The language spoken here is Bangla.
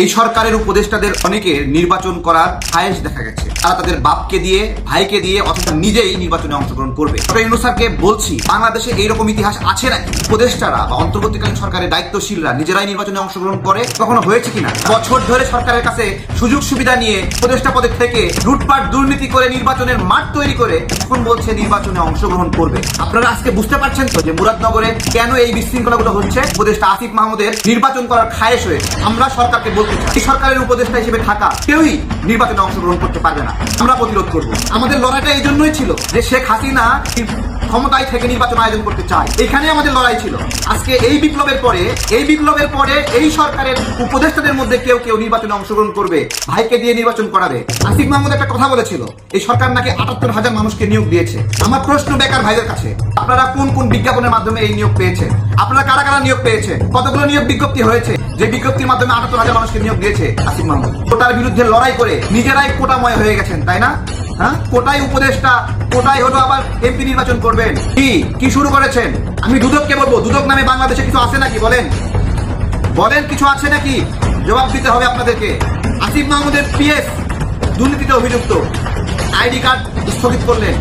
এই সরকারের উপদেষ্টাদের অনেকে নির্বাচন করার খায়েশ দেখা গেছে। তারা তাদের বাপকে দিয়ে, ভাইকে দিয়ে, অথচ নিজেই নির্বাচনে অংশগ্রহণ করবে। স্যারকে বলছি, বাংলাদেশে এইরকম ইতিহাস আছে নাকি? উপদেষ্টারা বা অন্তর্বর্তীকালীন সরকারের দায়িত্বশীলরা নিজেরাই নির্বাচনে অংশগ্রহণ করে? কখনো হয়েছে কিনা? বছর ধরে সরকারের কাছে সুযোগ সুবিধা নিয়ে উপদেষ্টা পদে থেকে লুটপাট, দুর্নীতি করে নির্বাচনের মাঠ তৈরি করে এখন বলছে নির্বাচনে অংশগ্রহণ করবে। আপনারা আজকে বুঝতে পারছেন তো যে মুরাদনগরে কেন এই বিশৃঙ্খলাগুলো হচ্ছে? উপদেষ্টা আসিফ মাহমুদের নির্বাচন করার খায়েশ হয়ে আমরা সরকারকে সরকারের উপদেষ্টা হিসেবে থাকা, কেউই নির্বাচনে অংশগ্রহণ করতে পারবে না। আমরা প্রতিরোধ করব। আমাদের লড়াইটা এই জন্যই ছিল যে শেখ হাসিনা ক্ষমতায় থেকে নির্বাচন আয়োজন করতে চায়। এখানে আমাদের লড়াই ছিল। আজকে এই বিপ্লবের পরে, এই বিপ্লবের পরে এই সরকারের উপদেষ্টাদের মধ্যে কেউ কেউ নির্বাচনে অংশগ্রহণ করবে, ভাইকে দিয়ে নির্বাচন করাবে। আসিফ মাহমুদ একটা কথা বলেছিল, এই সরকার নাকি আটাত্তর হাজার মানুষকে নিয়োগ দিয়েছে। আমার প্রশ্ন বেকার ভাইদের কাছে আপনারা কোন কোন বিজ্ঞাপনের মাধ্যমে এই নিয়োগ পেয়েছেন? আপনারা কারা কারা নিয়োগ পেয়েছে কতগুলো নিয়োগ বিজ্ঞপ্তি হয়েছে? যে বিজ্ঞপ্তির মাধ্যমে আটাত্তর হাজার মানুষকে নিয়োগ দিয়েছে আসিফ মাহমুদ। কোটার বিরুদ্ধে লড়াই করে নিজেরাই কোটাময় হয়ে গেছেন, তাই না? হ্যাঁ? কোটায় উপদেষ্টা কোটায় হলো আবার এমপি নির্বাচন করবেন। কি? কি শুরু করেছেন? আমি দুদককে বলব, দুদক নামে বাংলাদেশে কিছু আছে নাকি? বলেন। বলেন, কিছু আছে নাকি? জবাব দিতে হবে আপনাদেরকে। আসিফ মাহমুদের পিএস দুর্নীতিতে অভিযুক্ত। আইডি কার্ড স্থগিত করলেন।